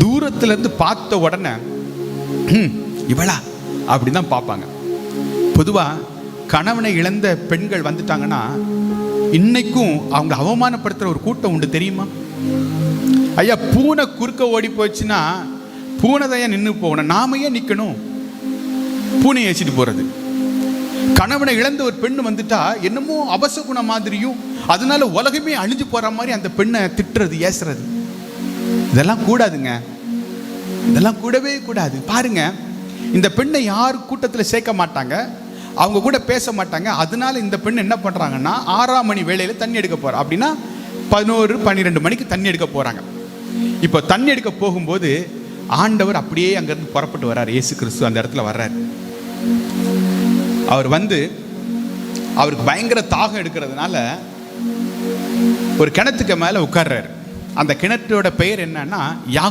தூரத்துலேருந்து பார்த்த உடனே இவளா? அப்படின்னு தான் பார்ப்பாங்க. பொதுவாக கணவனை இழந்த பெண்கள் வந்துட்டாங்கன்னா இன்னைக்கும் அவங்க அவமானப்படுத்துகிற ஒரு கூட்டம் உண்டு தெரியுமா? ஐயா பூனை குறுக்க ஓடி போச்சுன்னா பூனை தான் ஏன் நின்று போகணும்? நாம ஏன் நிற்கணும் பூனையை வச்சுட்டு போகிறது கணவனை இழந்த ஒரு பெண் வந்துட்டா என்னமோ அபசகுணம் மாதிரியும் அதனால உலகமே அழிஞ்சு போற மாதிரி அந்த பெண்ணை திட்டுறது ஏசுறது. இதெல்லாம் கூடாதுங்க. இதெல்லாம் கூடவே கூடாது. பாருங்க இந்த பெண்ணை யார் கூட்டத்தில் சேர்க்க மாட்டாங்க? அவங்க கூட பேச மாட்டாங்க. அதனால இந்த பெண் என்ன பண்ணுறாங்கன்னா ஆறாம் மணி வேலையில் தண்ணி எடுக்க போறா. அப்படின்னா பதினோரு பன்னிரெண்டு மணிக்கு தண்ணி எடுக்க போகிறாங்க இப்போ தண்ணி எடுக்க போகும்போது ஆண்டவர் அப்படியே அங்கேருந்து புறப்பட்டு வர்றார். இயேசு கிறிஸ்து அந்த இடத்துல வர்றார். அவர் வந்து அவருக்கு பயங்கர தாகம் எடுக்கிறதுனால ஒரு கிணத்துக்கு மேலே உட்கார்றாரு. அந்த கிணற்றோட பெயர் என்னன்னா யா